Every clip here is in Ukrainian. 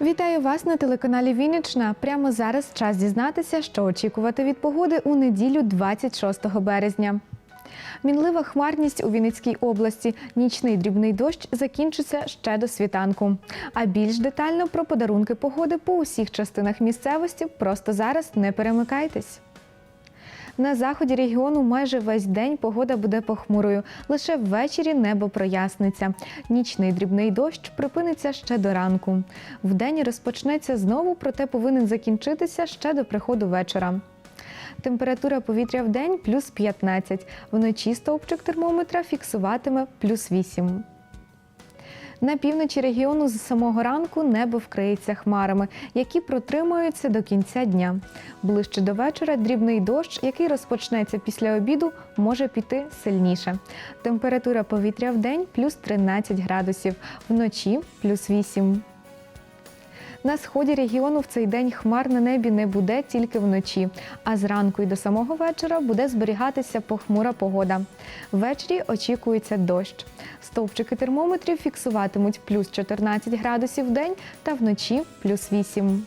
Вітаю вас на телеканалі Віннична. Прямо зараз час дізнатися, що очікувати від погоди у неділю 26 березня. Мінлива хмарність у Вінницькій області. Нічний дрібний дощ закінчиться ще до світанку. А більш детально про подарунки погоди по усіх частинах місцевості просто зараз не перемикайтесь. На заході регіону майже весь день погода буде похмурою. Лише ввечері небо проясниться. Нічний дрібний дощ припиниться ще до ранку. Вдень розпочнеться знову, проте повинен закінчитися ще до приходу вечора. Температура повітря в день плюс 15. Вночі стовпчик термометра фіксуватиме плюс 8. На півночі регіону з самого ранку небо вкриється хмарами, які протримаються до кінця дня. Ближче до вечора дрібний дощ, який розпочнеться після обіду, може піти сильніше. Температура повітря в день плюс 13 градусів, вночі плюс 8. На сході регіону в цей день хмар на небі не буде тільки вночі, а зранку і до самого вечора буде зберігатися похмура погода. Ввечері очікується дощ. Стовпчики термометрів фіксуватимуть плюс 14 градусів в день та вночі плюс 8.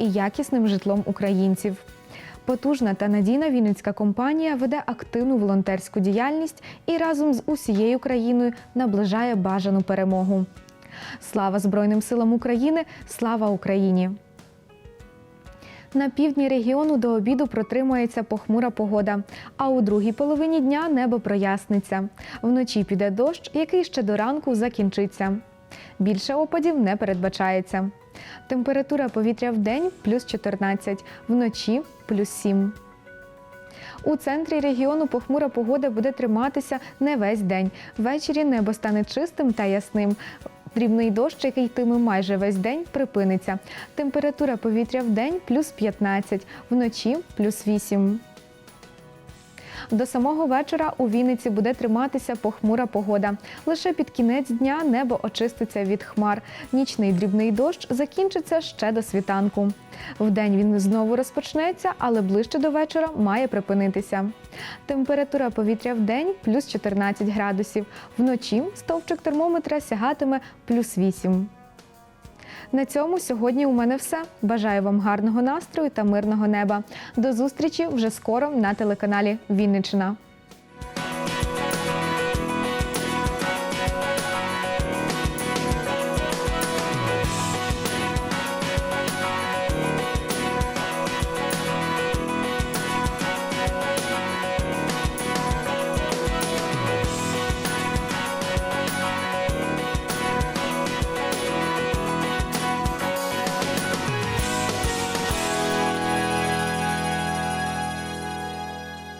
і якісним житлом українців. Потужна та надійна вінницька компанія веде активну волонтерську діяльність і разом з усією країною наближає бажану перемогу. Слава Збройним силам України! Слава Україні! На півдні регіону до обіду протримується похмура погода, а у другій половині дня небо проясниться. Вночі піде дощ, який ще до ранку закінчиться. Більше опадів не передбачається. Температура повітря в день плюс 14, вночі плюс 7. У центрі регіону похмура погода буде триматися не весь день. Ввечері небо стане чистим та ясним. Дрібний дощ, який йтиме майже весь день, припиниться. Температура повітря в день плюс 15, вночі плюс 8. До самого вечора у Вінниці буде триматися похмура погода. Лише під кінець дня небо очиститься від хмар. Нічний дрібний дощ закінчиться ще до світанку. Вдень він знову розпочнеться, але ближче до вечора має припинитися. Температура повітря в день плюс 14 градусів. Вночі стовпчик термометра сягатиме плюс 8. На цьому сьогодні у мене все. Бажаю вам гарного настрою та мирного неба. До зустрічі вже скоро на телеканалі Вінниччина.